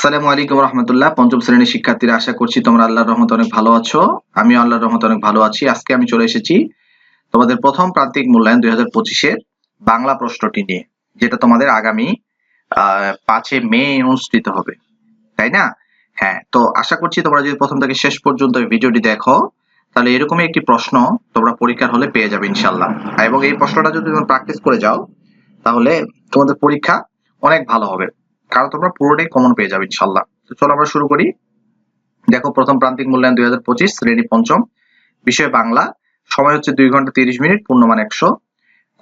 আসসালামু আলাইকুম রহমতুল্লাহ। পঞ্চম শ্রেণির শিক্ষার্থীরা, আশা করছি তোমরা আল্লাহর রহমত অনেক ভালো আছো। আমি আল্লাহর রহমত অনেক ভালো আছি। আজকে আমি চলে এসেছি তোমাদের প্রথম প্রান্তিক মূল্যায়ন দুই হাজার পঁচিশের বাংলা প্রশ্নটি নিয়ে, যেটা তোমাদের আগামী পাঁচে মে অনুষ্ঠিত হবে। তাই না? হ্যাঁ তো আশা করছি তোমরা যদি প্রথম থেকে শেষ পর্যন্ত ভিডিওটি দেখো, তাহলে এরকমই একটি প্রশ্ন তোমরা পরীক্ষার হলে পেয়ে যাবে ইনশাল্লাহ এবং এই প্রশ্নটা যদি তোমরা প্র্যাকটিস করে যাও, তাহলে তোমাদের পরীক্ষা অনেক ভালো হবে। কারণ তোমরা পুরোটাই কমন পেয়ে যাবে ইনশাল্লাহ চলো আমরা শুরু করি। দেখো, প্রথম প্রান্তিক মূল্যায়ন দুই হাজার পঁচিশ, শ্রেণি পঞ্চম, বিষয় বাংলা। সময় হচ্ছে দুই ঘণ্টা তিরিশ মিনিট, পূর্ণমান একশো।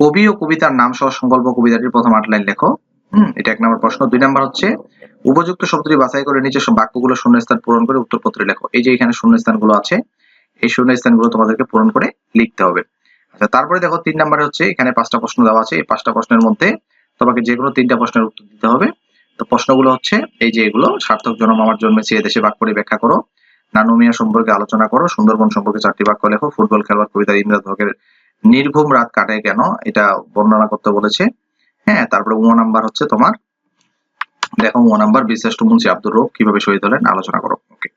কবি ও কবিতার নাম সহ সংকল্প কবিতাটির প্রথম আট লাইন লেখো। হম, এটা এক নম্বর প্রশ্ন। দুই নম্বর হচ্ছে, উপযুক্ত শব্দটি বাছাই করে নিচে সব বাক্যগুলো শূন্যস্থান পূরণ করে উত্তরপত্রে লেখো। এই যে এখানে শূন্যস্থানগুলো আছে, এই শূন্যস্থানগুলো তোমাদেরকে পূরণ করে লিখতে হবে। আচ্ছা তারপরে দেখো, তিন নম্বরে হচ্ছে, এখানে পাঁচটা প্রশ্ন দেওয়া আছে। এই পাঁচটা প্রশ্নের মধ্যে তোমাকে যে কোনো তিনটা প্রশ্নের উত্তর দিতে হবে। তো প্রশ্নগুলো হচ্ছে, এই যে এগুলো, সার্থক জনম আমার জন্মেছে এদেশে বাক্যটি ব্যাখ্যা করো। নানুমিয়া সম্পর্কে আলোচনা করো, সুন্দরবন সম্পর্কে চারটি বাক্য লেখো, ফুটবল খেলোয়াড় কবিতা ইন্দ্রাজ হকের নির্ঘুম রাত কাটে কেন? এটা বর্ণনা করতে বলেছে। হ্যাঁ তারপরে ও নাম্বার হচ্ছে তোমার। দেখো ও নাম্বার, বিশিষ্ট মুন্সি আব্দুর রব, কীভাবে শহীদ হলেন? আলোচনা করো। ওকে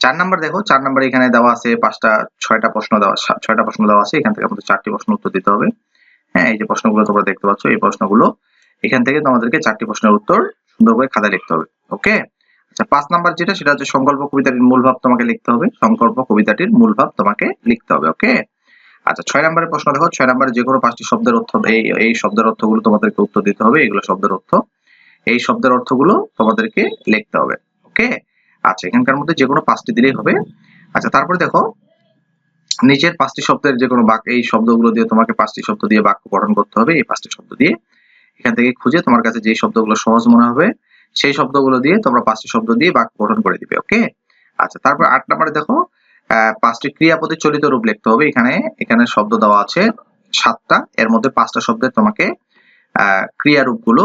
চার নাম্বার দেখো, চার নাম্বার এখানে দেওয়া আছে, পাঁচটা, ছয়টা প্রশ্ন দেওয়া ছয়টা প্রশ্ন দেওয়া আছে, এখান থেকে আমাদের চারটি প্রশ্ন উত্তর দিতে হবে। হ্যাঁ এই যে প্রশ্নগুলো তোমরা দেখতে পাচ্ছ, এই প্রশ্নগুলো এখান থেকে তোমাদেরকে চারটি প্রশ্নের উত্তর সুন্দর করে খাতায় লিখতে হবে ওকে আচ্ছা পাঁচ নাম্বার যেটা, সেটা হচ্ছে সংকল্প কবিতাটির মূল ভাব তোমাকে লিখতে হবে, সংকল্প কবিতাটির মূল ভাব তোমাকে লিখতে হবে ওকে আচ্ছা ছয় নম্বরের প্রশ্ন দেখো, ছয় নম্বরে যে কোনো পাঁচটি শব্দের অর্থ, এই এই শব্দের অর্থগুলো তোমাদেরকে উত্তর দিতে হবে, এগুলো শব্দের অর্থ, এই শব্দের অর্থগুলো তোমাদেরকে লিখতে হবে ওকে আচ্ছা এখানকার মধ্যে যে কোনো পাঁচটি দিলেই হবে আচ্ছা তারপরে দেখো নিচের পাঁচটি শব্দের যে কোনো বাক্য এই শব্দগুলো দিয়ে তোমাকে পাঁচটি শব্দ দিয়ে বাক্য গঠন করতে হবে, এই পাঁচটি শব্দ দিয়ে এখান থেকে খুঁজে তোমার কাছে যে শব্দগুলো সহজ মনে হবে, সেই শব্দগুলো দিয়ে তোমরা পাঁচটি শব্দ দিয়ে বাক্য গঠন করে দিবে, ওকে? আচ্ছা তারপর আট নম্বরে দেখো পাঁচটি ক্রিয়াপদের চলিত রূপ লিখতে হবে। এখানে এখানে শব্দ দেওয়া আছে সাতটা, এর মধ্যে পাঁচটা শব্দের তোমাকে ক্রিয়া রূপগুলো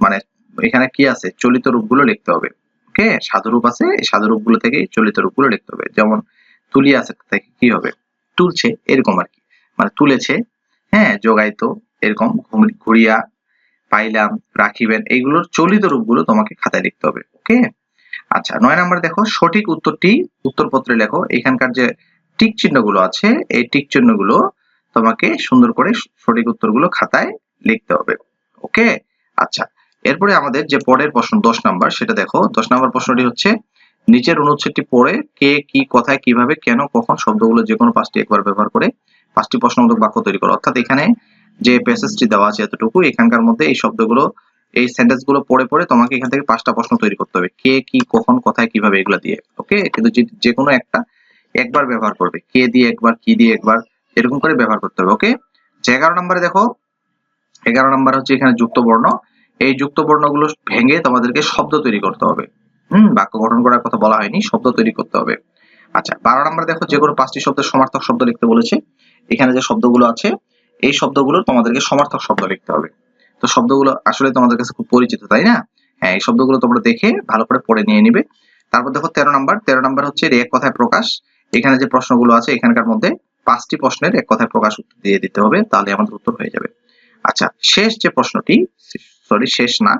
মানে এখানে কি আছে? চলিত রূপগুলো লিখতে হবে, ওকে? সাধু রূপ আছে, এই সাধু রূপগুলো থেকে চলিত রূপগুলো লিখতে হবে। যেমন, তুলি আছে থেকে কি হবে? তুলছে, এরকম আর কি। মানে তুলেছে হ্যাঁ যোগাইতো এরকম ঘুরিয়া পাইলাম, রাখিবেন এইগুলোর চলিত রূপগুলো তোমাকে খাতায় লিখতে হবে ওকে আচ্ছা নয় নাম্বার দেখো, সঠিক উত্তরটি উত্তরপত্রে লেখো, এখানকার যে টিক চিহ্নগুলো আছে, এই টিক চিহ্নগুলো তোমাকে সুন্দর করে সঠিক উত্তরগুলো খাতায় লিখতে হবে ওকে আচ্ছা এরপরে আমাদের যে পরের প্রশ্ন, দশ নাম্বার, সেটা দেখো, দশ নাম্বার প্রশ্নটি হচ্ছে, নিচের অনুচ্ছেদটি পড়ে কে, কি, কথায়, কীভাবে, কেন, কখন, শব্দগুলো যে কোনো পাঁচটি একবার ব্যবহার করে পাঁচটি প্রশ্নবোধক বাক্য তৈরি করো, অর্থাৎ এখানে যে প্যাসেজটি দেওয়া আছে এতটুকু, এখানকার মধ্যে এই শব্দগুলো, এই সেন্টেন্সগুলো পড়ে পড়ে তোমাকে এখান থেকে পাঁচটা প্রশ্ন তৈরি করতে হবে। কে, কি, কখন, কোথায়, কীভাবে এগুলো দিয়ে ওকে কিন্তু যে কোনো একটা একবার ব্যবহার করবে। কে দিয়ে একবার, কি দিয়ে একবার, এরকম করে ব্যবহার করতে হবে ওকে যে এগারো নম্বরে দেখো, এগারো নম্বর হচ্ছে এখানে যুক্ত বর্ণ। এই যুক্ত বর্ণগুলো ভেঙে তোমাদেরকে শব্দ তৈরি করতে হবে। হুম, বাক্য গঠন করার কথা বলা হয়নি, শব্দ তৈরি করতে হবে। আচ্ছা বারো নম্বর দেখো যে কোনো পাঁচটি শব্দের সমার্থক শব্দ লিখতে বলেছে। এখানে যে শব্দগুলো আছে এই শব্দগুলো তোমাদেরকে সমার্থক শব্দ লিখতে হবে। তো শব্দগুলো আসলে তোমাদের কাছে খুব পরিচিত, তাই না? হ্যাঁ এই শব্দগুলো তোমরা দেখে ভালো করে পড়ে নিয়ে নিবে। তারপর দেখো তেরো নাম্বার। তেরো নাম্বার হচ্ছে এক কথায় প্রকাশ। এখানে যে প্রশ্নগুলো আছে, এখানকার মধ্যে পাঁচটি প্রশ্নের এক কথায় প্রকাশ উত্তর দিয়ে দিতে হবে, তাহলে আমাদের উত্তর হয়ে যাবে। আচ্ছা শেষ যে প্রশ্নটি, সরি, শেষ না,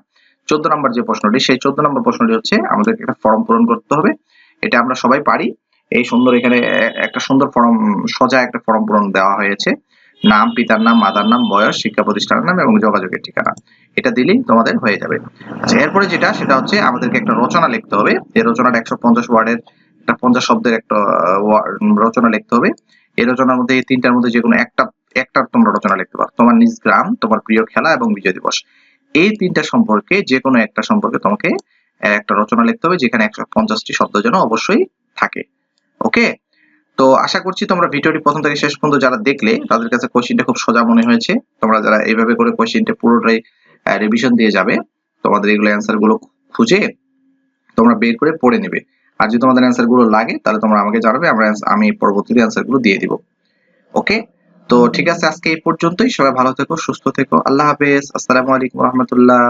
চোদ্দ নম্বর যে প্রশ্নটি, সেই চোদ্দ নম্বর প্রশ্নটি হচ্ছে আমাদেরকে একটা ফর্ম পূরণ করতে হবে। এটা আমরা সবাই পারি। এই সুন্দর এখানে একটা সুন্দর ফর্ম সোজা একটা ফর্ম পূরণ দেওয়া হয়েছে। নাম, পিতার নাম, মাতার নাম, বয়স, শিক্ষা প্রতিষ্ঠানের নাম এবং যোগাযোগের ঠিকানা। এটা দিলেই তোমাদের হয়ে যাবে। আচ্ছা এরপরে যেটা, সেটা হচ্ছে আমাদেরকে একটা রচনা লিখতে হবে। এই রচনাটা একশো পঞ্চাশ ওয়ার্ডের, একটা পঞ্চাশ শব্দের একটা রচনা লিখতে হবে। এই রচনার মধ্যে, এই তিনটার মধ্যে যে কোনো একটা একটা তোমরা রচনা লিখতে পারো। তোমার নিজ গ্রাম, তোমার প্রিয় খেলা এবং বিজয় দিবস। এই তিনটা সম্পর্কে যে কোনো একটা সম্পর্কে তোমাকে একটা রচনা লিখতে হবে, যেখানে একশো পঞ্চাশটি শব্দ যেন অবশ্যই থাকে। ওকে? তো আশা করছি তোমরা ভিডিওটি প্রথম থেকে শেষ পর্যন্ত যারা দেখলে, তাদের কাছে কোশ্চিনটা খুব সোজা মনে হয়েছে। তোমরা যারা এইভাবে করে কোশ্চিনটা পুরোটাই রিভিশন দিয়ে যাবে, তোমাদের এগুলো অ্যান্সারগুলো খুঁজে তোমরা বের করে পড়ে নেবে। আর যদি তোমাদের অ্যান্সারগুলো লাগে, তাহলে তোমরা আমাকে জানাবে, আমরা আমি পরবর্তীতে অ্যান্সারগুলো দিয়ে দিব। ওকে তো ঠিক আছে, আজকে এই পর্যন্তই। সবাই ভালো থেকো, সুস্থ থেকো। আল্লাহ হাফেজ। আসসালামু আলাইকুম রহমতুল্লাহ।